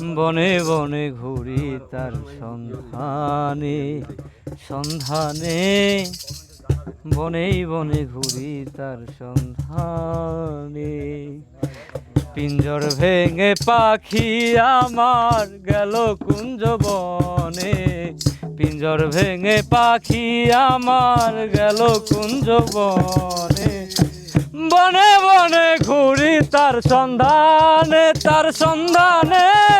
বনে বনে ঘুরি তার সন্ধানে সন্ধানে। বনেই বনে ঘুরি তার সন্ধানে। পিঞ্জর ভেঙে পাখি আমার গেল কুঞ্জ বনে। পিঞ্জর ভেঙে পাখি আমার গেল কুঞ্জ বনে। বনে বনে ঘুরি তার সন্ধানে তার সন্ধানে।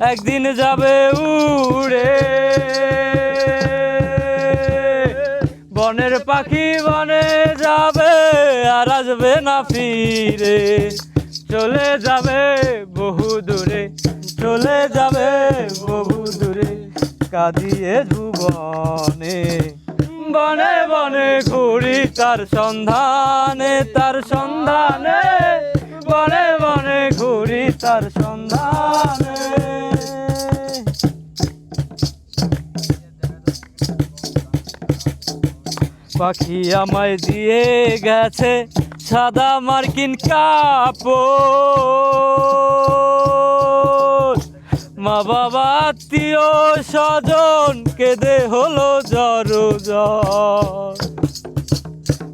একদিন যাবে উড়ে। বনের পাখি বনে যাবে আর আসবে না ফিরে। চলে যাবে বহু দূরে, চলে যাবে বহু দূরে, কাঁদিয়ে ভুবনে। বনে বনে ঘুরি তার সন্ধানে তার সন্ধানে। বনে বনে ঘুরি তার সন্ধানে। পাখি আমায় দিয়ে গেছে সাদা মার্কিন কাপড়। মা বাবা, আত্মীয় স্বজন কেঁদে হলো জর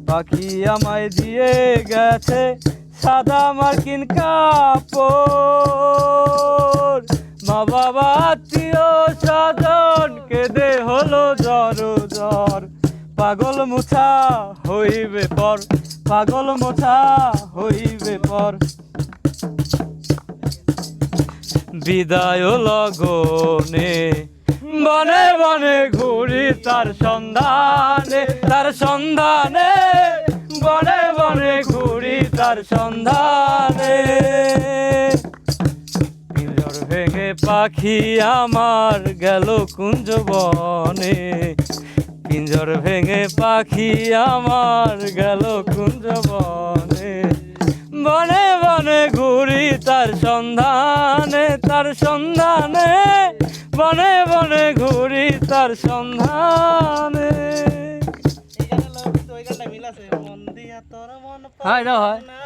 পাখি আমায় দিয়ে গেছে সাদা মার্কিন কাপড়। মা বাবা, আত্মীয় স্বজন কেঁদে হলো জ্বর জ্বর পাগল মুছা হইবে পর, পাগল মোছা হইবে পর। বিদায় লগনে, বনে বনে ঘুরি তার সন্ধানে তার সন্ধানে, বনে বনে ঘুরি তার সন্ধানে। পিঞ্জর ভেঙে পাখি আমার গেল কুঞ্জ বনে পিঞ্জর ভেঙে পাখি আমার গেল কুঞ্জ বনে বনে বনে ঘুরি তার সন্ধানে তার সন্ধানে। বনে বনে ঘুরি তার সন্ধানে। হয় না। হয় না